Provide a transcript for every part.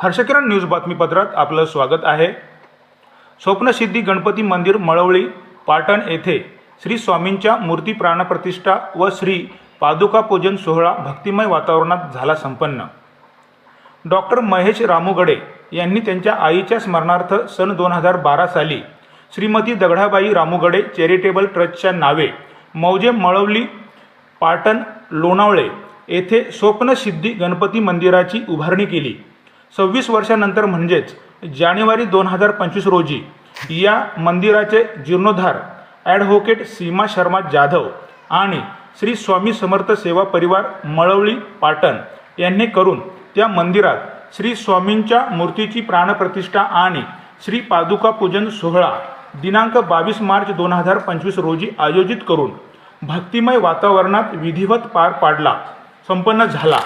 हर्षकिरण news बातमीपत्रात आपलं स्वागत आहे. स्वप्नसिद्धी गणपती मंदिर मळवळी पाटण येथे श्री स्वामींच्या मूर्ती प्राणप्रतिष्ठा व श्री पादुका पूजन सोहळा भक्तिमय वातावरणात झाला संपन्न. डॉक्टर महेश रामुगडे यांनी त्यांच्या आईच्या स्मरणार्थ सन दोन हजार बारा साली श्रीमती दगडाबाई रामुगडे चॅरिटेबल ट्रस्टच्या नावे मौजे मळवली पाटण लोणावळे येथे स्वप्नसिद्धी गणपती मंदिराची उभारणी केली. सव्वीस वर्षानंतर म्हणजेच जानेवारी दोन हजार पंचवीस रोजी या मंदिराचे जीर्णोद्धार ॲडव्होकेट सीमा शर्मा जाधव आणि श्री स्वामी समर्थ सेवा परिवार मळवळी पाटण यांनी करून त्या मंदिरात श्री स्वामींच्या मूर्तीची प्राणप्रतिष्ठा आणि श्री पादुका पूजन सोहळा दिनांक बावीस मार्च दोन हजार पंचवीस रोजी आयोजित करून भक्तिमय वातावरणात विधिवत पार पाडला संपन्न झाला.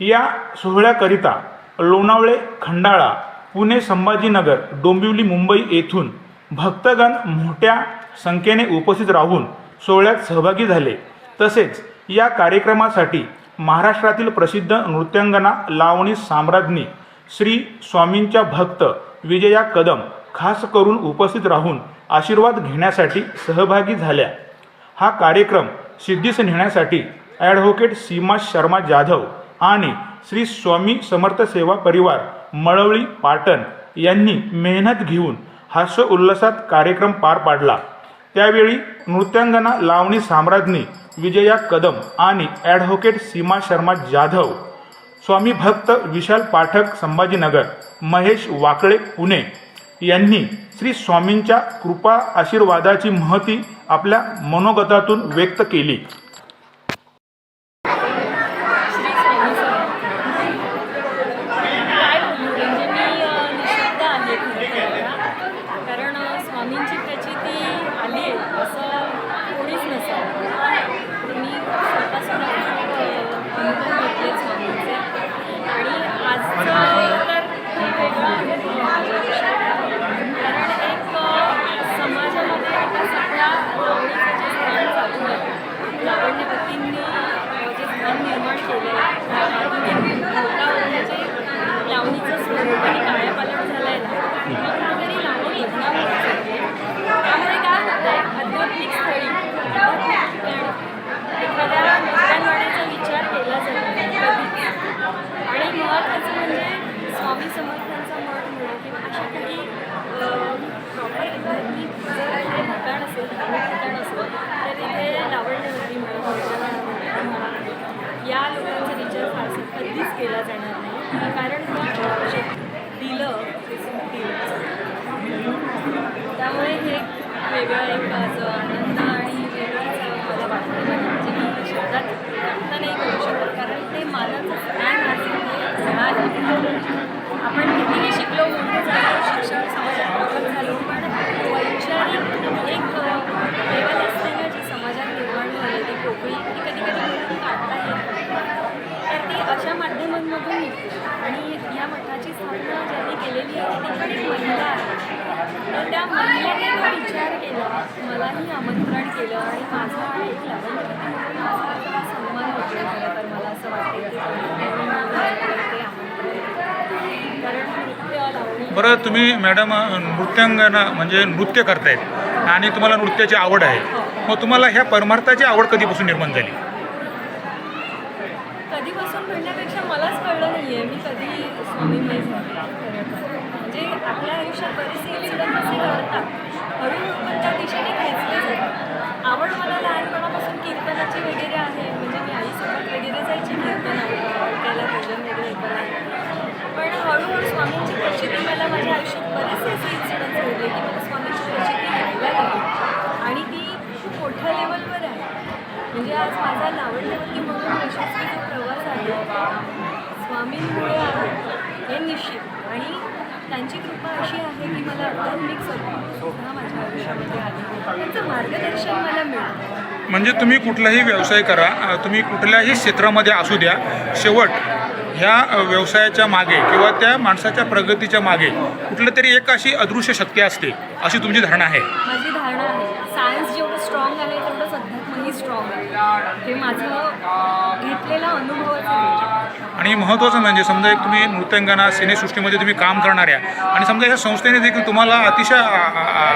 या सोहळ्याकरिता लोणावळे खंडाळा पुणे संभाजीनगर डोंबिवली मुंबई येथून भक्तगण मोठ्या संख्येने उपस्थित राहून सोहळ्यात सहभागी झाले. तसेच या कार्यक्रमासाठी महाराष्ट्रातील प्रसिद्ध नृत्यांगना लावणी साम्राज्ञी श्री स्वामींच्या भक्त विजया कदम खास करून उपस्थित राहून आशीर्वाद घेण्यासाठी सहभागी झाल्या. हा कार्यक्रम सिद्धीस नेण्यासाठी ॲडव्होकेट सीमा शर्मा जाधव आणि श्री स्वामी समर्थ सेवा परिवार मळवळी पाटण यांनी मेहनत घेऊन हास्य उल्हासात कार्यक्रम पार पाडला. त्यावेळी नृत्यांगना लावणी साम्राज्ञी विजया कदम आणि ॲडव्होकेट सीमा शर्मा जाधव स्वामी भक्त विशाल पाठक संभाजीनगर महेश वाकळे पुणे यांनी श्री स्वामींच्या कृपा आशीर्वादाची महती आपल्या मनोगतातून व्यक्त केली. बरं तुम्ही मॅडम नृत्यांगना म्हणजे नृत्य करतायत आणि तुम्हाला नृत्याची आवड आहे. मग तुम्हाला ह्या परमार्थाची आवड कधीपासून निर्माण झाली कधीपासून म्हणण्यापेक्षा मलाच कळलं नाही आहे मी कधी स्वामीमय झाले खरं तर म्हणजे आपल्या आयुष्यात बरेचसे इन्सिडंट असे घडतात हळूहळू पण त्या दिशेने खेचले जातात आवड मला लहानपणापासून कीर्तनाची वगैरे आहे म्हणजे मी आईसोबत वगैरे जायची कीर्तन ऐकायला भजन वगैरे ऐकायला पण हळूहळू स्वामींची प्रचिती मला माझ्या आयुष्यात बरेचसे असे इन्सिडन्स होते की मला स्वामींची प्रचिती यायला लागली. आणि ती खूप मोठ्या लेवलवर आहे. म्हणजे आज माझा लावण्यवती म्हणून यशस्वी जो प्रवास आहे स्वामींमुळे आहे हे निश्चित. आणि त्यांची कृपा अशी आहे की मला आध्यात्मिक सद्गुरू माझ्या आयुष्यामध्ये आली. त्यांचं मार्गदर्शन मला मिळतं म्हणजे तुम्ही कुठलाही व्यवसाय करा तुम्ही कुठल्याही क्षेत्रामध्ये असू द्या शेवट ह्या व्यवसायाच्या मागे किंवा त्या माणसाच्या प्रगतीच्या मागे कुठलं तरी एक अशी अदृश्य शक्ती असते अशी तुमची धारणा आहे? माझी धारणा आहे. सायन्स जेवढं स्ट्रॉंग आहे तेवढंच अध्यात्मही स्ट्रॉंग आहे. हे माझं घेतलेला अनुभव आणि महत्त्वाचं म्हणजे समजा एक तुम्ही नृत्यांगना सिनेसृष्टीमध्ये तुम्ही काम करणाऱ्या आणि समजा या संस्थेने देखील तुम्हाला अतिशय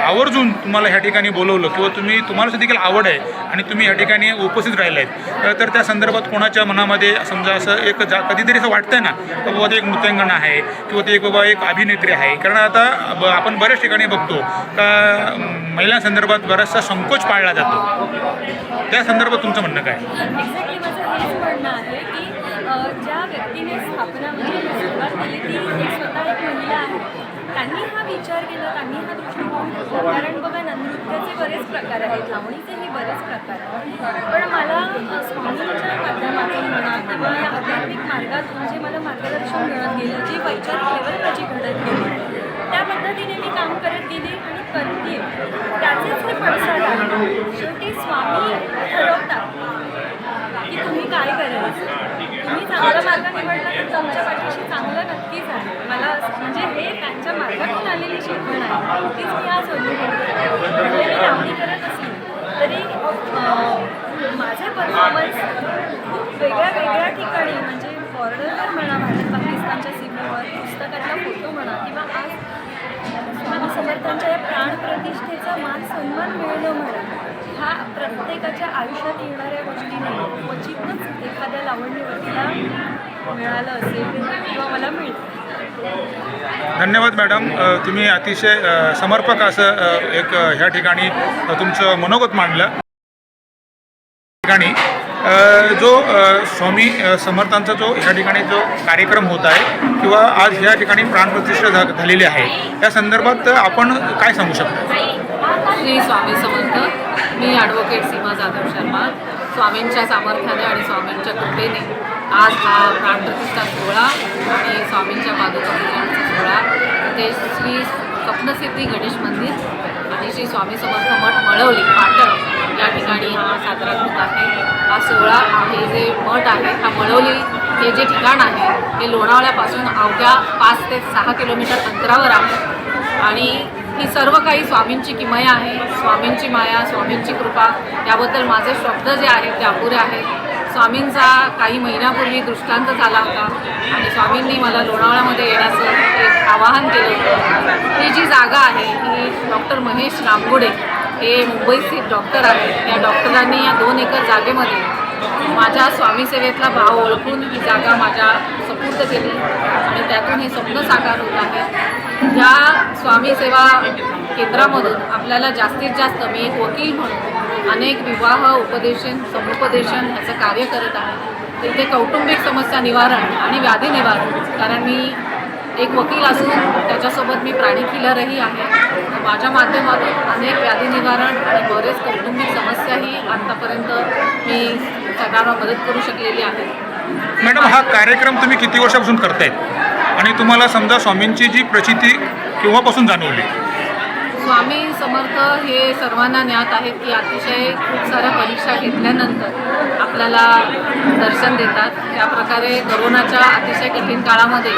आवर्जून तुम्हाला ह्या ठिकाणी बोलवलं किंवा तुम्ही तुम्हाला देखील आवड आहे आणि तुम्ही या ठिकाणी उपस्थित राहिला आहेत तर त्या संदर्भात कोणाच्या मनामध्ये समजा असं एक जा कधीतरी असं वाटतंय ना की बाबा ते एक नृत्यांगना आहे किंवा ते एक बाबा एक अभिनेत्री आहे? कारण आता ब- आपण बऱ्याच ठिकाणी बघतो का महिलांसंदर्भात बराचसा संकोच पाळला जातो. त्या संदर्भात तुमचं म्हणणं काय? ज्या व्यक्तीने स्थापना म्हणजे सुरुवात केली ती एक स्वतः एक महिला आहे. त्यांनी हा विचार केला त्यांनी हा दृष्टिकोन घेतला. कारण बघा ना नृत्याचे बरेच प्रकार आहेत लावणीचेही बरेच प्रकार आहेत. पण मला स्वामींच्या माध्यमातून म्हणा किंवा या आध्यात्मिक मार्गातून जे म्हणजे मला मार्गदर्शन मिळत गेलं जे वैचारिक लेवल माझी घडत गेली त्या पद्धतीने मी काम करत गेले आणि करते त्याचेच हे पडसाद आहे शेवटी स्वामी ठरवतात की तुम्ही काय करायचं. तुम्ही चांगला मार्ग निवडला तर तुमच्या पाठीशी चांगलं नक्कीच आहे. मला म्हणजे हे त्यांच्या मार्गातून आलेली शिकवण आहे. तीच मी आज म्हणजे मी लावणी करत असली तरी माझे परफॉर्मन्स खूप वेगळ्या वेगळ्या ठिकाणी म्हणजे बॉर्डरवर म्हणा भारत पाकिस्तानच्या सीमेवर पुस्तकातला फोटो म्हणा किंवा आज स्वामी समर्थांच्या या प्राणप्रतिष्ठेचा मान सन्मान मिळणं म्हणा हा प्रत्येकाच्या आयुष्यात येणाऱ्या गोष्टी नाही क्वचितच एखाद्या लावणीवरतीला मिळालं असेल किंवा मला मिळतं. धन्यवाद मॅडम. तुम्ही अतिशय समर्पक असं एक ह्या ठिकाणी तुमचं मनोगत मांडलं. ठिकाणी जो स्वामी समर्थांचा जो ह्या ठिकाणी जो कार्यक्रम होत आहे किंवा आज ह्या ठिकाणी प्राणप्रतिष्ठा झा झालेली आहे या संदर्भात आपण काय सांगू शकतो? श्री स्वामी समर्थ. मी ॲडव्होकेट सीमा जाधव शर्मा. स्वामींच्या सामर्थ्याने आणि स्वामींच्या कृपेने आज हा प्राणप्रतिष्ठा सोहळा आणि स्वामींच्या पादुका पूजनाचा सोहळा. ते श्री स्वप्नसिद्धी गणेश मंदिर आणि श्री स्वामी समर्थ मठ मळवली पाटण या ठिकाणी हा साजरा होत आहे. हा सोहळा हे जे मठ आहे हा मळवली हे जे ठिकाण आहे हे लोणावळ्यापासून अवघ्या पाच ते सहा किलोमीटर अंतरावर आहे. आणि ही सर्व काही स्वामींची किमया आहे. स्वामींची माया स्वामींची कृपा याबद्दल माझे शब्द जे आहेत ते अपुरे आहेत. स्वामींचा काही महिन्यापूर्वी दृष्टांत झाला होता आणि स्वामींनी मला लोणावळ्यामध्ये येण्याचं एक आवाहन केलं होतं. ही जी जागा आहे ही डॉक्टर महेश रामगुडे हे मुंबई स्थित डॉक्टर आहेत. या डॉक्टरांनी या दोन एकर जागेमध्ये माझ्या स्वामी सेवेतला भाव ओळखून ही जागा माझ्या सपूर्द केली. आणि त्यातून हे स्वप्न साकार होत आहे. या स्वामी सेवा केंद्रामधून आपल्याला जास्तीत जास्त मी एक वकील म्हणून अनेक विवाह उपदेशन समुपदेशन ह्याचं कार्य करत आहे. तिथे कौटुंबिक समस्या निवारण आणि व्याधी निवारण कारण मी एक वकील असून त्याच्यासोबत मी प्राणी किलरही आहे. माझ्या माध्यमातून अनेक व्याधी निवारण आणि बरेच कौटुंबिक समस्याही आत्तापर्यंत मी सगळ्यांना मदत करू शकलेली आहे. मॅडम हा कार्यक्रम तुम्ही किती वर्षापासून करतायत? आणि तुम्हाला समजा स्वामींची जी प्रचिती केव्हापासून जाणवली? स्वामी समर्थ हे सर्वांना ज्ञात आहेत की अतिशय खूप साऱ्या परीक्षा घेतल्यानंतर आपल्याला दर्शन देतात. त्याप्रकारे करोनाच्या अतिशय कठीण काळामध्ये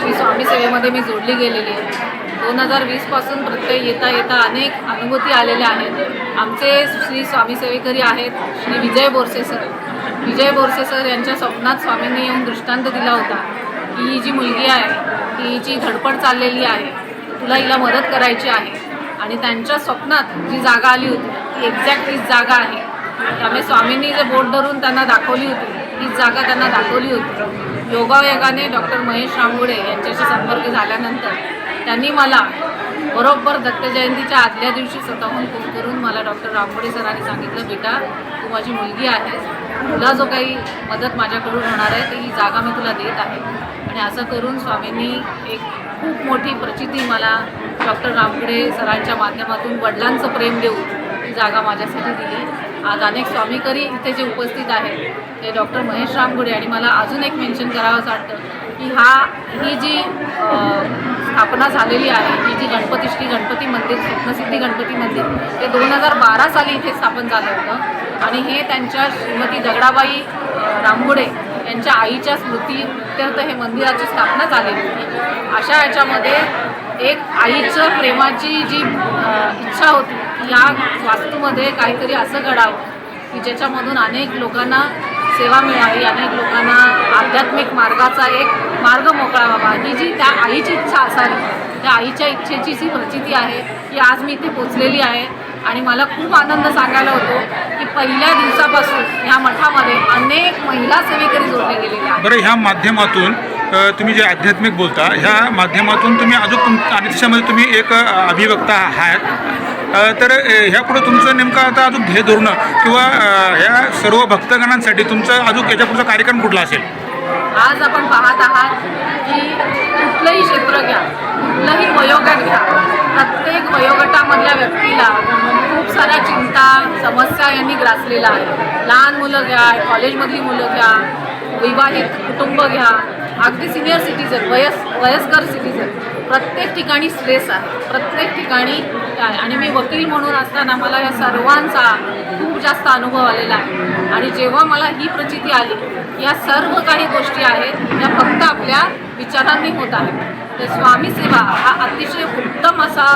श्री स्वामी सेवेमध्ये मी जोडली गेलेली आहे. दोन हजार वीसपासून प्रत्यय येता येता अनेक अनुभूती आलेल्या आहेत. आमचे श्री स्वामी सेवेकरी आहेत श्री विजय बोरसे सर. विजय बोरसे सर यांच्या स्वप्नात स्वामींनी येऊन दृष्टांत दिला होता की ही जी मुलगी आहे ही जी धडपड चाललेली आहे तुला हिला मदत करायची आहे. आणि त्यांच्या स्वप्नात जी जागा आली होती ती एक्झॅक्ट तीच जागा आहे. त्यामुळे स्वामींनी जे बोट धरून त्यांना दाखवली होती तीच जागा त्यांना दाखवली होती. योगायोगाने डॉक्टर महेश रांगोळे यांच्याशी संपर्क झाल्यानंतर त्यांनी मला बरोबर दत्त जयंतीच्या आदल्या दिवशी स्वतःहून फोन करून मला डॉक्टर रामगुडे सरांनी सांगितलं बेटा तू माझी मुलगी आहे तुला जो काही मदत माझ्याकडून होणार आहे ती ही जागा मी तुला देत आहे. आणि असं करून स्वामींनी एक खूप मोठी प्रचिती मला डॉक्टर रामगुडे सरांच्या माध्यमातून वडिलांचं प्रेम देऊन ही जागा माझ्यासाठी दिली. आज अनेक स्वामीकरी इथे जे उपस्थित आहेत ते डॉक्टर महेश रामगुडे. आणि मला अजून एक मेन्शन करावंसं वाटतं की हा ही जी स्थापना झालेली आहे. ही जी गणपती श्री गणपती मंदिर स्वप्नसिद्धी गणपती मंदिर ते दोन हजार बारा साली इथे स्थापन झालं होतं. आणि हे त्यांच्या श्रीमती दगडाबाई रामगुडे यांच्या आईच्या स्मृतीत्यर्थ हे मंदिराची स्थापना झालेली होती. अशा याच्यामध्ये एक आईचं प्रेमाची जी इच्छा होती या वास्तूमध्ये काहीतरी असं घडावं की ज्याच्यामधून अनेक लोकांना सेवा मिळावी अनेक लोकांना आध्यात्मिक मार्गाचा एक मार्ग मोकळा व्हावा. ही जी त्या आईची इच्छा असावी त्या आईच्या इच्छेची जी प्रचिती आहे की आज मी इथे पोचलेली आहे. आणि मला खूप आनंद सांगायला होतो की पहिल्या दिवसापासून ह्या मठामध्ये अनेक महिला सेवेकरी जोडले गेलेले आहेत. बरं ह्या माध्यमातून तुम्ही जे आध्यात्मिक बोलता ह्या माध्यमातून तुम्ही अजून तुम आणि त्याच्यामध्ये तुम्ही एक अभिवक्ता आहात. तर अ, ह्यापुढं तुमचं नेमकं आता अजून ध्येय धोरणं किंवा ह्या सर्व भक्तगणांसाठी तुमचं अजून याच्यापुढचा कार्यक्रम कुठला असेल? आज आपण पाहत आहात की कुठलंही क्षेत्र घ्या कुठलंही वयोगट घ्या प्रत्येक वयोगटामधल्या व्यक्तीला खूप साऱ्या चिंता समस्या यांनी ग्रासलेल्या आहेत लहान मुलं घ्या कॉलेजमधली मुलं घ्या विवाहित कुटुंब घ्या अगदी सिनियर सिटीजन वयस वयस्कर सिटीजन प्रत्येक ठिकाणी स्ट्रेस आहे. प्रत्येक ठिकाणी आणि मी वकील म्हणून असताना मला या सर्वांचा खूप जास्त अनुभव आलेला आहे. आणि जेव्हा मला ही प्रचिती आली या सर्व काही गोष्टी आहेत या फक्त आपल्या विचारांनी होत आहेत. तर स्वामी सेवा हा अतिशय उत्तम असा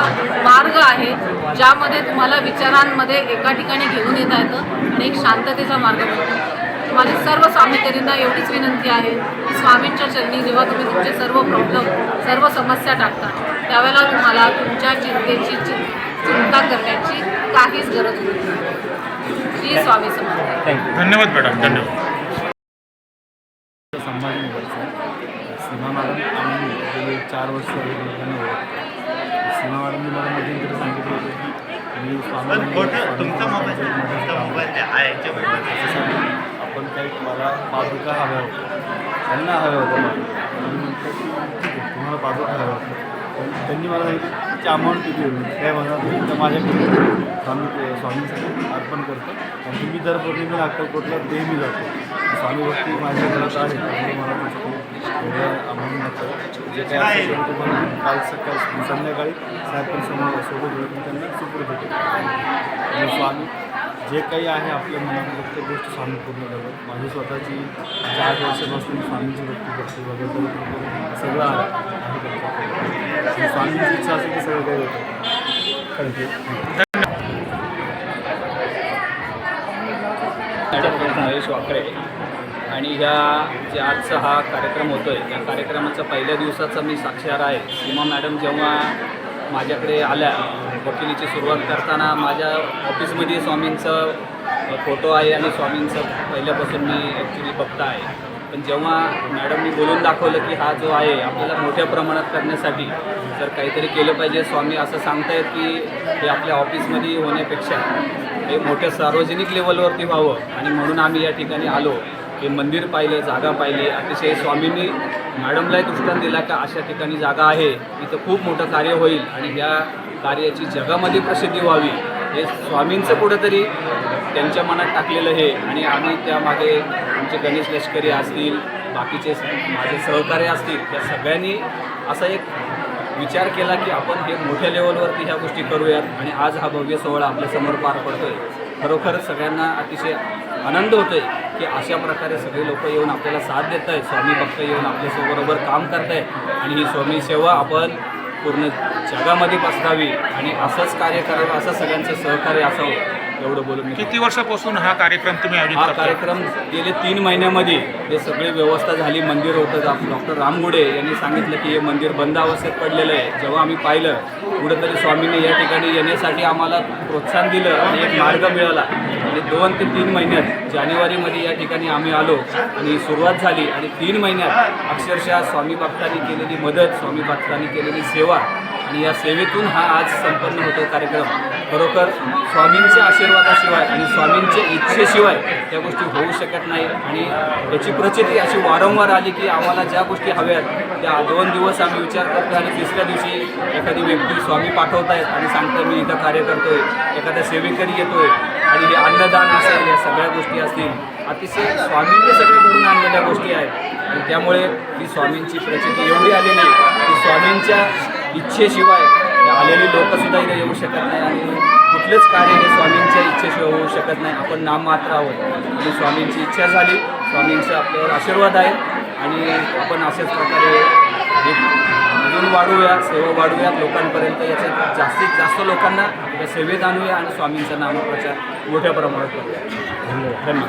मार्ग आहे ज्यामध्ये तुम्हाला विचारांमध्ये एका ठिकाणी घेऊन येता येतं आणि एक शांततेचा मार्ग मिळतो. माझी सर्व स्वामीकरींना एवढीच विनंती आहे की स्वामींच्या चरणी जेव्हा तुम्ही तुमचे सर्व प्रॉब्लेम सर्व समस्या टाकता त्यावेळेला तुम्हाला तुमच्या चिंतेची चिं चिंता करण्याची काहीच गरज नाही. श्री स्वामी समर्थ. धन्यवाद मॅडम धन्यवाद. संभाजीनगरचा सीमा मॅडम आम्ही गेले चार वर्ष सीमा मॅडमने मला मध्यंतरी सांगितलं. होतं की मी स्वामी तुमचा मोबाईल तुमचा मोबाईल आपण काही मला पादुका हव्या होत्या त्यांना हव्या होत्या मला म्हटलं की ठीक आहे तुम्हाला पादुका हव्या होत्या पण त्यांनी मला सांगितलं त्याची अमाऊंट किती होईल काय म्हणा तर माझ्याकडे स्वामी स्वामीसाठी अर्पण करतो. आणि तुम्ही दर पौर्णिमेला अक्कलकोटला ते मी जातो. स्वामी भक्ती माझ्या घरात आहे त्यामुळे मला त्याचं एवढं अमाऊंट नको. जे काय असेल ते तुम्हाला काल सकाळ संध्याकाळी साहेब पण समोर सोबत होईल त्यांना सुपूर्द केलं आणि स्वामी जे काही आहे आपल्या मनात प्रत्येक गोष्ट स्वामी पूर्ण करतात माझी स्वतःची चार वर्षापासून मी स्वामींची भक्ती करते वगैरे सगळं आहे. आहे करतो. स्वामींची इच्छा असेल की सगळं काही होतं. थँक्यू मॅडम महेश वाकरे आणि ह्या जे आजचा हा कार्यक्रम होतो आहे त्या कार्यक्रमाचा पहिल्या दिवसाचा मी साक्षीदार आहे. सीमा मॅडम जेव्हा माझ्याकडे आल्या वकिलीची सुरुवात करताना माझ्या ऑफिसमध्ये स्वामींचं फोटो आहे आणि स्वामींचं पहिल्यापासून मी ॲक्च्युली बघता आहे. पण जेव्हा मॅडमनी बोलून दाखवलं की हा जो आहे आपल्याला मोठ्या प्रमाणात करण्यासाठी जर काहीतरी केलं पाहिजे स्वामी असं सांगतायत की हे आपल्या ऑफिसमध्ये होण्यापेक्षा हे मोठ्या सार्वजनिक लेवलवरती व्हावं. आणि म्हणून आम्ही या ठिकाणी आलो. हे मंदिर पाहिलं जागा पाहिली. अतिशय स्वामींनी मॅडमलाही दृष्टांत दिला का अशा ठिकाणी जागा आहे इथं खूप मोठं कार्य होईल आणि ह्या कार्याची जगामध्ये प्रसिद्धी व्हावी हे स्वामींचं कुठंतरी त्यांच्या मनात टाकलेलं हे आणि आम्ही त्यामागे आमचे गणेश लष्करी असतील बाकीचे माझे सहकार्य असतील त्या सगळ्यांनी असा एक विचार केला की आपण हे मोठ्या लेवलवरती ह्या गोष्टी करूयात. आणि आज हा भव्य सोहळा आपल्यासमोर पार पडतोय. खरोखर सगळ्यांना अतिशय आनंद होतोय की अशा प्रकारे सगळे लोक येऊन आपल्याला साथ देत आहेत स्वामी भक्त येऊन आपल्यासोबरोबर काम करत आहेत आणि ही स्वामी सेवा आपण पूर्ण जगामध्ये पसरावी आणि असंच कार्य करावं असं सगळ्यांचं सहकार्य असावं. एवढं बोलून मी किती वर्षापासून हा कार्यक्रम तुम्ही आयोजित हा करता? कार्यक्रम गेले तीन महिन्यामध्ये हे सगळी व्यवस्था झाली मंदिर होतं डॉक्टर रामगुडे यांनी सांगितलं की हे मंदिर बंद अवस्थेत पडलेलं आहे. जेव्हा आम्ही पाहिलं कुठंतरी स्वामींनी या ठिकाणी येण्यासाठी आम्हाला प्रोत्साहन दिलं आणि एक मार्ग मिळाला. आणि दोन ते तीन महिन्यात जानेवारीमध्ये या ठिकाणी आम्ही आलो आणि सुरुवात झाली. आणि तीन महिन्यात अक्षरशः स्वामी भक्तांनी केलेली मदत स्वामी भक्तांनी केलेली सेवा आणि या सेवेतून हा आज संपन्न होतो कार्यक्रम. खरोखर स्वामींच्या आशीर्वादाशिवाय आणि स्वामींच्या इच्छेशिवाय त्या गोष्टी होऊ शकत नाही. आणि याची प्रचिती अशी वारंवार आली की आम्हाला ज्या गोष्टी हव्यात त्या दोन दिवस आम्ही विचार करतो आणि तिसऱ्या दिवशी एखादी व्यक्ती स्वामी पाठवतायत आणि सांगतो मी इथं कार्य करतोय एखाद्या सेवेकरी येतोय आणि हे अन्नदान असेल या सगळ्या गोष्टी असतील. अतिशय स्वामींनी सगळे घडून आणलेल्या गोष्टी आहेत. आणि त्यामुळे ही स्वामींची प्रचिती एवढी आली नाही की स्वामींच्या इच्छेशिवाय म्हणजे आलेली लोकंसुद्धा इथे येऊ शकत नाही आणि कुठलंच कार्य हे स्वामींच्या इच्छेशिवाय होऊ शकत नाही. आपण नाममात्र आहोत. आणि स्वामींची इच्छा झाली. स्वामींचा आपल्यावर आशीर्वाद आहे. आणि आपण अशाच प्रकारे अजून वाढवूया सेवा वाढवूया लोकांपर्यंत. याच्यात जास्तीत जास्त लोकांना या सेवेत आणूया आणि स्वामींचा नामप्रचार मोठ्या प्रमाणात करूया. धन्यवाद धन्यवाद.